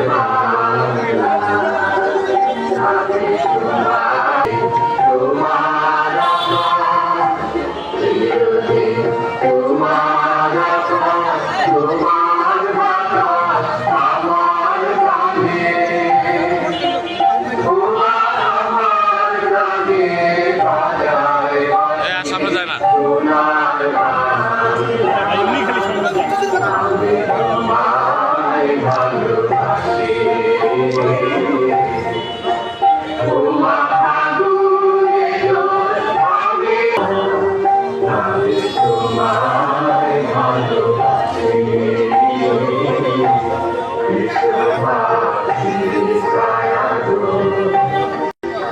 Obrigado.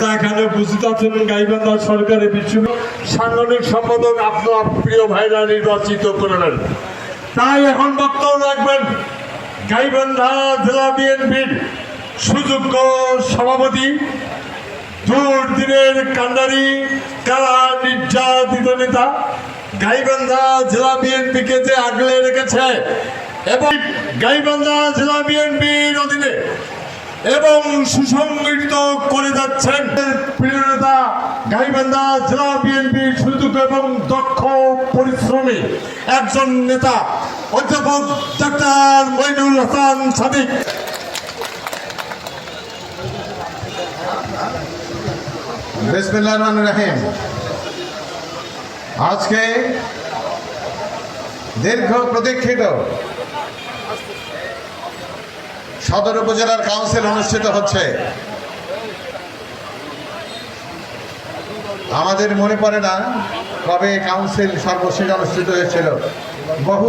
নেতা এখানে উপস্থিত আছেন গাইবান্ধা সরকারি বিশ্ববিদ্যালয়। সাংগঠনিক সম্পাদক আপনার প্রিয় ভাইরা নির্বাচিত করলেন। তাই এখন বক্তব্য রাখবেন গাইবান্ধা জেলা বিএনপির সুযোগ্য সভাপতি। দুর্দিনের কান্ডারি কারা নির্যাতিত নেতা গাইবান্ধা জেলা বিএনপিকে যে আগলে রেখেছে এবং গাইবান্ধা জেলা বিএনপির অধীনে এবং সুসংগঠিত করে যাচ্ছেন। প্রিয় নেতা গাইবান্ধা জেলা বিএনপির সুযোগ এবং দক্ষ পরিশ্রমী একজন নেতা, অধ্যাপক ডাক্তার মইনুল হাসান সাদিক। বিসমিল্লাহ রহমান রাহিম। আজকে দীর্ঘ প্রতীক্ষিত সদর উপজেলার কাউন্সিল অনুষ্ঠিত হচ্ছে। আমাদের মনে পড়ে না কবে কাউন্সিল সর্বশেষ অনুষ্ঠিত হয়েছিল। বহু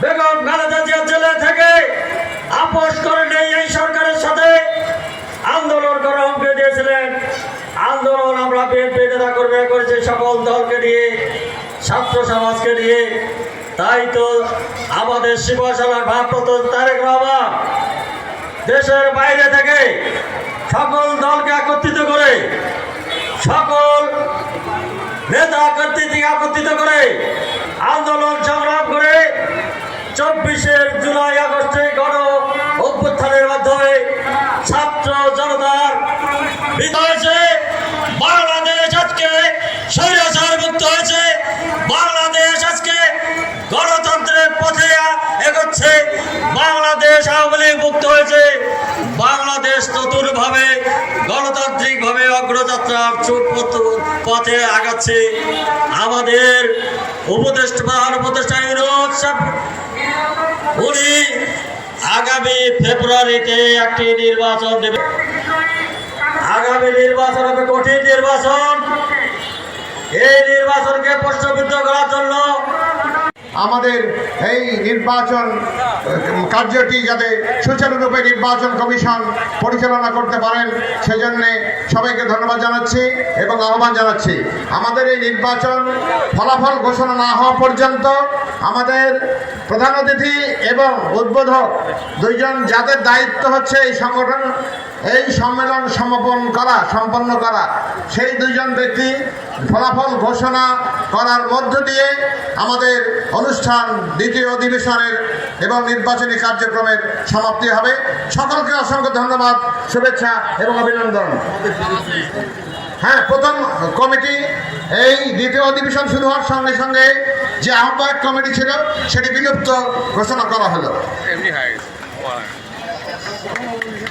বেগম খালেদা জিয়া জেলে থেকে আপোষ করে নেই এই সরকারের সাথে। আন্দোলন করার হুমকি আন্দোলন আমরা বিএনপি নেতা কর্মীরা করেছি, সকল দলকে নিয়ে, ছাত্র নিয়ে। তাই তো আমাদের শিবশালার ভারপ্রাপ্ত তারেক রহমান দেশের বাইরে থেকে সকল দলকে একত্রিত করে, সকল নেতা কর্তৃত্ব একত্রিত করে আন্দোলন সংগ্রাম করে চব্বিশে জুলাই, আগস্টে গণ অভ্যুত্থানের মাধ্যমে ছাত্র জনতার বিজয় বাংলাদেশ নতুনভাবে গণতান্ত্রিকভাবে অগ্রযাত্রার পথে আগাচ্ছে আমাদের উপদেষ্টা প্রধান উপদেষ্টা উনি আগামী ফেব্রুয়ারিতে একটি নির্বাচন দেবে। আগামী নির্বাচন হবে কঠিন নির্বাচন। এই নির্বাচনকে প্রশ্নবিদ্ধ করার জন্য আমাদের এই নির্বাচন কার্যটি যাতে সুচারুরূপে নির্বাচন কমিশন পরিচালনা করতে পারেন, সেজন্য সবাইকে ধন্যবাদ জানাচ্ছি এবং আহ্বান জানাচ্ছি। আমাদের এই নির্বাচন ফলাফল ঘোষণা না হওয়া পর্যন্ত আমাদের প্রধান অতিথি এবং উদ্বোধক দুইজন যাদের দায়িত্ব হচ্ছে এই সংগঠন এই সম্মেলন সমাপন করা, সম্পন্ন করা। সেই দুইজন ব্যক্তি ফলাফল ঘোষণা করার মধ্য দিয়ে আমাদের অনুষ্ঠান দ্বিতীয় অধিবেশনের এবং নির্বাচনী কার্যক্রমের সমাপ্তি হবে। সকলকে অসংখ্য ধন্যবাদ, শুভেচ্ছা এবং অভিনন্দন। হ্যাঁ প্রথম কমিটি, এই দ্বিতীয় অধিবেশন শুরু হওয়ার সঙ্গে সঙ্গে যে আহ্বায়ক কমিটি ছিল, সেটি বিলুপ্ত ঘোষণা করা হলো।